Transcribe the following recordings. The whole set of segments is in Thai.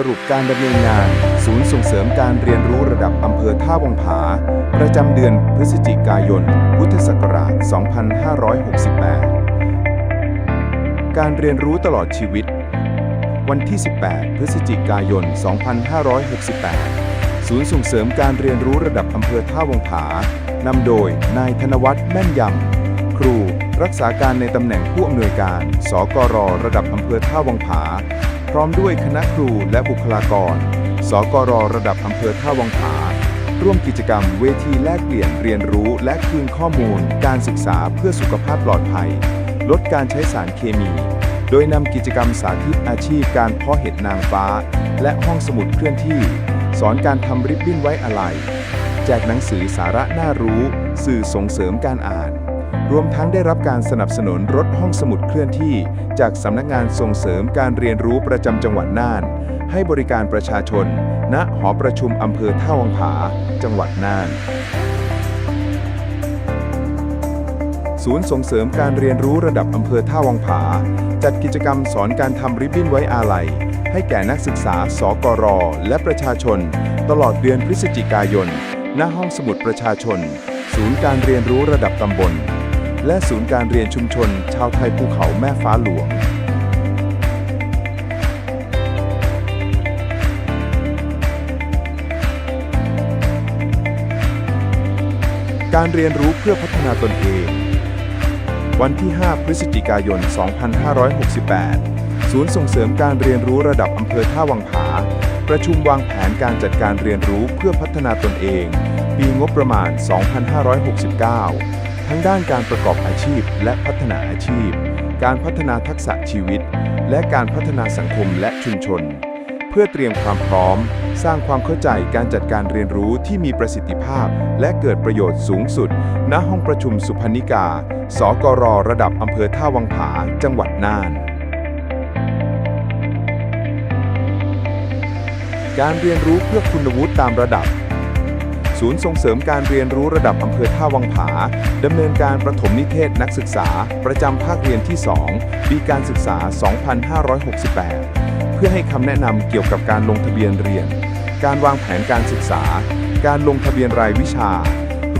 สรุปการดำเนินงาน ศูนย์ส่งเสริมการเรียนรู้ระดับอำเภอท่าวังผา ประจำเดือนพฤศจิกายน พุทธศักราช 2568 การเรียนรู้ตลอดชีวิต วันที่ 18 พฤศจิกายน 2568 ศูนย์ส่งเสริมการเรียนรู้ระดับอำเภอท่าวังผานำโดยนายธนวัฒน์แม่นยำ ครู รักษาการในตำแหน่งผู้อำนวยการ สกร ระดับอำเภอท่าวังผา ร้อมด้วยคณะครูและบุคลากร สกรระดับอำเภอท่าวังผา ร่วมกิจกรรมเวทีแลกเปลี่ยนเรียนรู้และคืนข้อมูล การศึกษาเพื่อสุขภาพปลอดภัย ลดการใช้สารเคมี โดยนำกิจกรรมสาธิตอาชีพการเพาะเห็ดนางฟ้า และห้องสมุดเคลื่อนที่ สอนการทำริบบิ้นไว้อาลัยแจกหนังสือสาระน่ารู้ สื่อส่งเสริมการอ่าน รวมทั้งได้รับการสนับสนุนรถห้องสมุดเคลื่อนที่ จากสำนักงานส่งเสริมการเรียนรู้ประจำจังหวัดน่าน ให้บริการประชาชน ณหอประชุมอำเภอท่าวังผา จังหวัดน่าน ศูนย์ส่งเสริมการเรียนรู้ระดับอำเภอท่าวังผา จัดกิจกรรมสอนการทำริบบิ้นไว้อาลัย ให้แก่นักศึกษา สกร และประชาชน ตลอดเดือนพฤศจิกายน ณห้องสมุดประชาชน ศูนย์การเรียนรู้ระดับตำบล และศูนย์การเรียนชุมชน ชาวไทยภูเขาแม่ฟ้าหลวง การเรียนรู้เพื่อพัฒนาตนเอง วันที่ 5 พฤศจิกายน 2568 ศูนย์ส่งเสริมการเรียนรู้ระดับอำเภอท่าวังผา ประชุมวางแผนการจัดการเรียนรู้เพื่อพัฒนาตนเอง ปีงบประมาณ 2569 ทั้งด้านการประกอบอาชีพ และพัฒนาอาชีพ การพัฒนาทักษะชีวิต และการพัฒนาสังคมและชุมชน เพื่อเตรียมความพร้อม สร้างความเข้าใจการจัดการเรียนรู้ที่มีประสิทธิภาพ และเกิดประโยชน์สูงสุด ณห้องประชุมสุพรรณิกา สกรระดับอำเภอท่าวังผา จังหวัดน่านการเรียนรู้เพื่อคุณวุฒิตามระดับ ศูนย์ส่งเสริมการเรียนรู้ระดับอำเภอท่าวังผาดำเนินการประถมนิเทศนักศึกษา ประจำภาคเรียนที่ 2 ปีการศึกษา 2568 เพื่อให้คำแนะนำเกี่ยวกับการลงทะเบียนเรียน การวางแผนการศึกษา การลงทะเบียนรายวิชา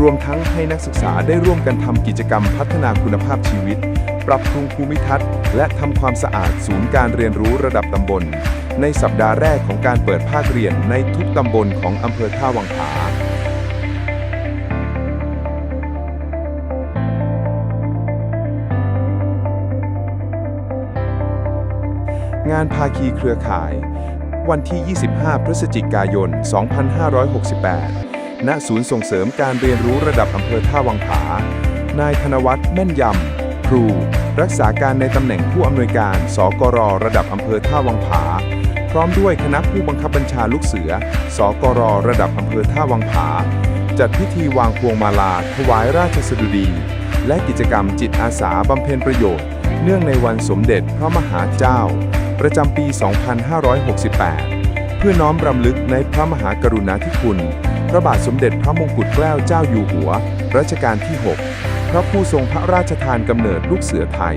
รวมทั้งให้นักศึกษาได้ร่วมกันทำกิจกรรมพัฒนาคุณภาพชีวิต ปรับปรุงภูมิทัศน์ และทำความสะอาดศูนย์การเรียนรู้ระดับตำบล ในสัปดาห์แรกของการเปิดภาคเรียนในทุกตำบลของอำเภอท่าวังผา งานภาคีเครือข่าย วันที่ 25 พฤศจิกายน 2568 ณ ศูนย์ส่งเสริมการเรียนรู้ระดับอำเภอท่าวังผา นายธนวัฒน์แม่นยำ ครู รักษาการในตำแหน่งผู้อำนวยการ สกร ระดับอำเภอท่าวังผา พร้อมด้วยคณะผู้บังคับบัญชาลูกเสือ สกร ระดับอำเภอท่าวังผา จัดพิธีวางพวงมาลา ถวายราชสดุดี และกิจกรรมจิตอาสาบำเพ็ญประโยชน์เนื่องในวันสมเด็จพระมหาเจ้า ประจำปี 2568 เพื่อน้อมรำลึกในพระมหากรุณาธิคุณ พระบาทสมเด็จพระมงกุฎเกล้าเจ้าอยู่หัว รัชกาลที่ 6 พระผู้ทรงพระราชทานกำเนิดลูกเสือไทย